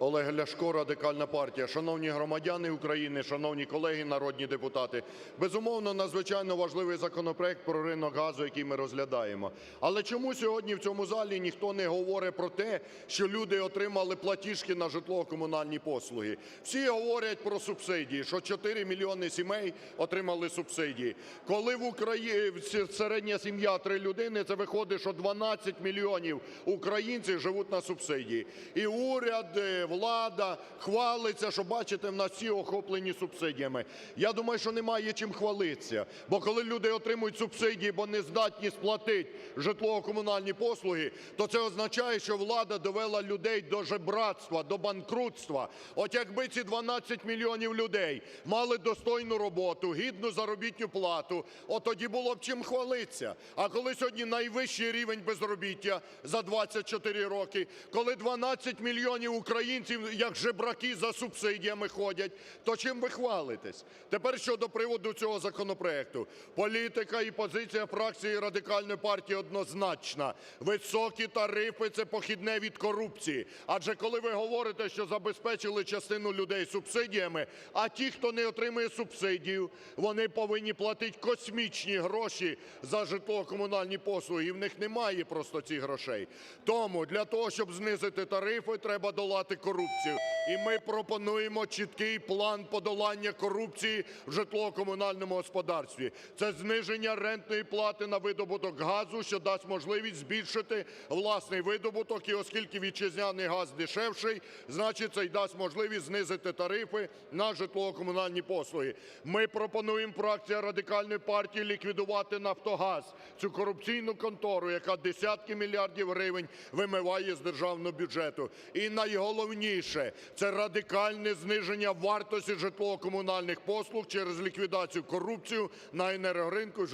Олег Ляшко, Радикальна партія. Шановні громадяни України, шановні колеги народні депутати! Безумовно, надзвичайно важливий законопроект про ринок газу, який ми розглядаємо. Але чому сьогодні в цьому залі ніхто не говорить про те, що люди отримали платіжки на житлово-комунальні послуги? Всі говорять про субсидії, що 4 мільйони сімей отримали субсидії. Коли в Україні середня сім'я – 3 людини, це виходить, що 12 мільйонів українців живуть на субсидії. І уряд, е, влада хвалиться, що, бачите, в нас всі охоплені субсидіями. Я думаю, що немає чим хвалитися. Бо коли люди отримують субсидії, бо не здатні сплатити житлово-комунальні послуги, то це означає, що влада довела людей до жебратства, до банкрутства. От якби ці 12 мільйонів людей мали достойну роботу, гідну заробітну плату, от тоді було б чим хвалитися. А коли сьогодні найвищий рівень безробіття за 24 роки, коли 12 мільйонів українців, як жебраки, за субсидіями ходять, то чим ви хвалитесь? Тепер щодо приводу цього законопроекту. Політика і позиція фракції Радикальної партії однозначна. Високі тарифи – це похідне від корупції. Адже коли ви говорите, що забезпечили частину людей субсидіями, а ті, хто не отримує субсидію, вони повинні платити космічні гроші за житлово-комунальні послуги, і в них немає просто цих грошей. Тому для того, щоб знизити тарифи, треба долати корупцію. І ми пропонуємо чіткий план подолання корупції в житлово-комунальному господарстві. Це зниження рентної плати на видобуток газу, що дасть можливість збільшити власний видобуток. І оскільки вітчизняний газ дешевший, значить це й дасть можливість знизити тарифи на житлово-комунальні послуги. Ми пропонуємо, фракція Радикальної партії, ліквідувати "Нафтогаз", цю корупційну контору, яка десятки мільярдів гривень вимиває з державного бюджету. І найголовніше – це радикальне зниження вартості житлово-комунальних послуг через ліквідацію корупції на енергоринку.